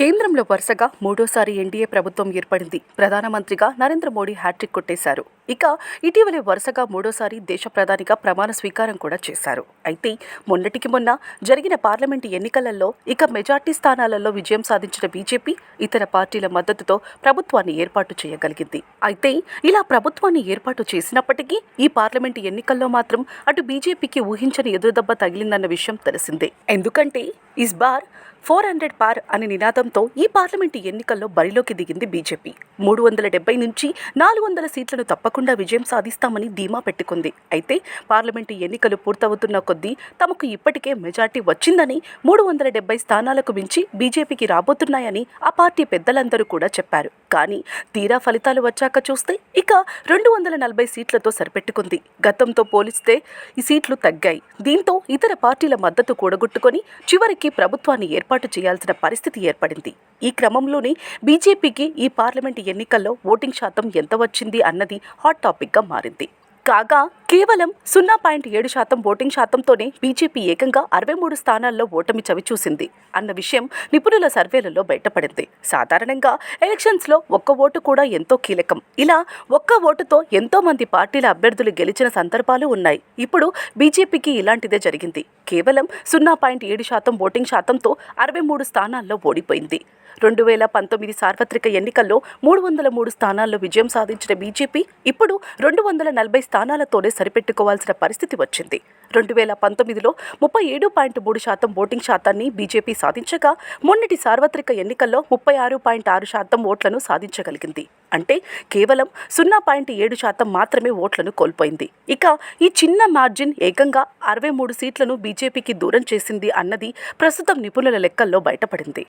కేంద్రంలో వరుసగా మూడోసారి ఎన్డీఏ ప్రభుత్వం ఏర్పడింది. ప్రధానమంత్రిగా నరేంద్ర మోడీ హ్యాట్రిక్ కొట్టేశారు. ఇక ఇటీవలే వరుసగా మూడోసారి దేశ ప్రధానిగా ప్రమాణ స్వీకారం కూడా చేశారు. అయితే మొన్నటికి మొన్న జరిగిన పార్లమెంటు ఎన్నికలలో ఇక మెజార్టీ స్థానాలలో విజయం సాధించిన బీజేపీ ఇతర పార్టీల మద్దతుతో ప్రభుత్వాన్ని ఏర్పాటు చేయగలిగింది. అయితే ఇలా ప్రభుత్వాన్ని ఏర్పాటు చేసినప్పటికీ ఈ పార్లమెంటు ఎన్నికల్లో మాత్రం అటు బీజేపీకి ఊహించని ఎదురుదెబ్బ తగిలిందన్న విషయం తెలిసిందే. ఎందుకంటే ఇస్ బార్ ఫోర్ హండ్రెడ్ పార్ అనే నినాదంతో ఈ పార్లమెంటు ఎన్నికల్లో బరిలోకి దిగింది బీజేపీ. మూడు వందల డెబ్బై నుంచి నాలుగు వందల సీట్లను తప్పకుండా విజయం సాధిస్తామని ధీమా పెట్టుకుంది. అయితే పార్లమెంటు ఎన్నికలు పూర్తవుతున్న కొద్దీ తమకు ఇప్పటికే మెజార్టీ వచ్చిందని మూడు వందల డెబ్బై స్థానాలకు మించి బీజేపీకి రాబోతున్నాయని ఆ పార్టీ పెద్దలందరూ కూడా చెప్పారు. కానీ తీరా ఫలితాలు వచ్చాక చూస్తే ఇక రెండు వందల నలభై సీట్లతో సరిపెట్టుకుంది. గతంతో పోలిస్తే ఈ సీట్లు తగ్గాయి. దీంతో ఇతర పార్టీల మద్దతు కూడగొట్టుకొని చివరికి ప్రభుత్వాన్ని ఏర్పాటు చేయాల్సిన పరిస్థితి ఏర్పడింది. ఈ క్రమంలోనే బీజేపీకి ఈ పార్లమెంటు ఎన్నికల్లో ఓటింగ్ శాతం ఎంత వచ్చింది అన్నది హాట్ టాపిక్గా మారింది. కాగా కేవలం సున్నా పాయింట్ ఏడు శాతం ఓటింగ్ శాతంతోనే బీజేపీ ఏకంగా అరవై మూడు స్థానాల్లో ఓటమి చవిచూసింది అన్న విషయం నిపుణుల సర్వేలలో బయటపడింది. సాధారణంగా ఎలక్షన్స్లో ఒక్క ఓటు కూడా ఎంతో కీలకం. ఇలా ఒక్క ఓటుతో ఎంతో మంది పార్టీల అభ్యర్థులు గెలిచిన సందర్భాలు ఉన్నాయి. ఇప్పుడు బీజేపీకి ఇలాంటిదే జరిగింది. కేవలం సున్నా పాయింట్ ఏడు శాతం ఓటింగ్ శాతంతో అరవై మూడు స్థానాల్లో ఓడిపోయింది. రెండు వేల పంతొమ్మిది సార్వత్రిక ఎన్నికల్లో మూడు వందల మూడు స్థానాల్లో విజయం సాధించిన బీజేపీ ఇప్పుడు రెండు వందల నలభై స్థానాలతోనే సరిపెట్టుకోవాల్సిన పరిస్థితి వచ్చింది. రెండు వేల పంతొమ్మిదిలో ముప్పై ఏడు పాయింట్ మూడు శాతం ఓటింగ్ శాతాన్ని బీజేపీ సాధించగా మొన్నటి సార్వత్రిక ఎన్నికల్లో ముప్పై ఆరు పాయింట్ ఆరు శాతం ఓట్లను సాధించగలిగింది. అంటే కేవలం సున్నా పాయింట్ ఏడు శాతం మాత్రమే ఓట్లను కోల్పోయింది. ఇక ఈ చిన్న మార్జిన్ ఏకంగా అరవై మూడు సీట్లను బీజేపీకి దూరం చేసింది అన్నది ప్రస్తుతం నిపుణుల లెక్కల్లో బయటపడింది.